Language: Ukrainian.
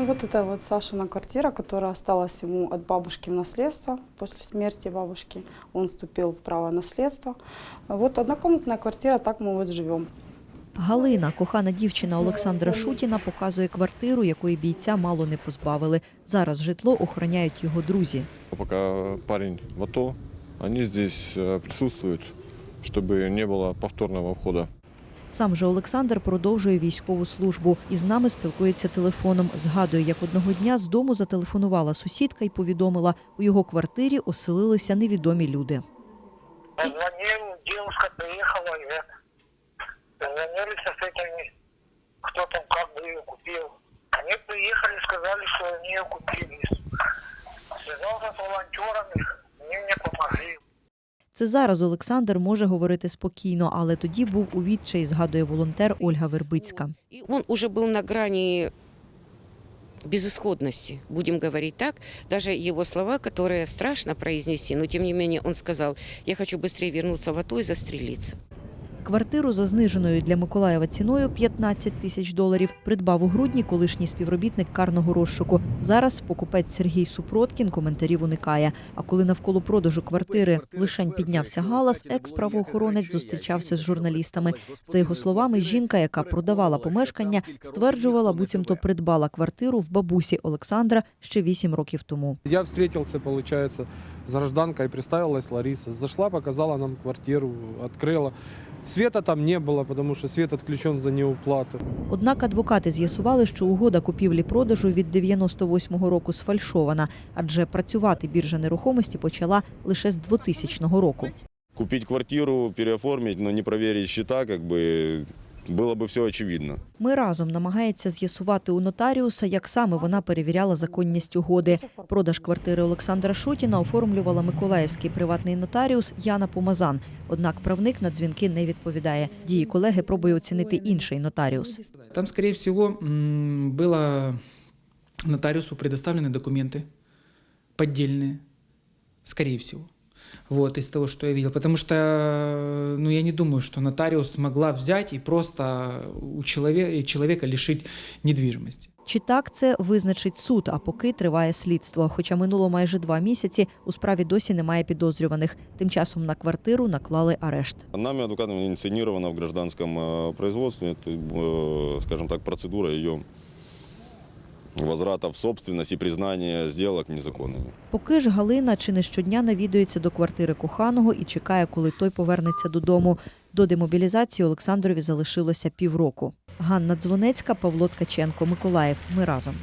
Ну, вот это вот Сашина квартира, которая осталась ему от бабушки в наследство. После смерти бабушки он вступил в право наследства. Вот однокомнатная квартира, так мы вот живем. Галина, кохана дівчина Олександра Шутіна, показує квартиру, якої бійця мало не позбавили. Зараз житло охороняють його друзі. Пока парень в АТО, они здесь э, присутствуют, чтобы не было повторного входа. Сам же Олександр продовжує військову службу і з нами спілкується телефоном. Згадує, як одного дня з дому зателефонувала сусідка і повідомила, у його квартирі оселилися невідомі люди. Звонил, девушка приехала, и это. Звонились с этими, кто там как бы ее купил. Они приехали, сказали, что они ее купили. Связался с волонтерами, они мне помогли. Це зараз Олександр може говорити спокійно, але тоді був у відчаї, згадує волонтер Ольга Вербицька. И он уже был на грани безысходности, будем говорить так. Даже его слова, которые страшно произнести, но тем не менее он сказал, я хочу быстрее вернуться в АТО и застрелиться. Квартиру за зниженою для Миколаєва ціною 15 тисяч доларів придбав у грудні колишній співробітник карного розшуку. Зараз покупець Сергій Супроткін коментарів уникає. А коли навколо продажу квартири лишень піднявся галас, екс-правоохоронець зустрічався з журналістами. За його словами, жінка, яка продавала помешкання, стверджувала, буцімто придбала квартиру в бабусі Олександра ще 8 років тому. Я встретился, получается, с гражданкой, представилась Лариса. Зашла, показала нам квартиру, открыла. Света там не было, потому что свет отключен за неуплату. Однак адвокати з'ясували, що угода купівлі-продажу від 98-го року сфальшована, адже працювати біржа нерухомості почала лише з 2000 року. Купить квартиру, переоформить, но не проверить счета, как бы было бы все очевидно. Ми разом намагається з'ясувати у нотаріуса, як саме вона перевіряла законність угоди. Продаж квартири Олександра Шутіна оформлювала миколаївський приватний нотаріус Яна Помазан. Однак правник на дзвінки не відповідає. Дії колеги пробує оцінити інший нотаріус. Там, скорее всего, м, было нотариусу предоставлены документы поддельные, скорее всего. Вот, из того, что я видел. Потому что, ну, я не думаю, что нотариус могла взять и просто у человека, человека лишить недвижимости. Чи так це визначить суд, а поки триває слідство. Хоча минуло майже два місяці, у справі досі немає підозрюваних. Тим часом на квартиру наклали арешт. Нами, адвокатами, инициировано в гражданском э, производстве, то э, скажем так, процедура ее возврата в собственность и признания сделок незаконными. Поки ж Галина чи не щодня навідується до квартири коханого і чекає, коли той повернеться додому. До демобілізації Олександрові залишилося півроку. Ганна Дзвонецька, Павло Ткаченко, Миколаїв. Ми разом.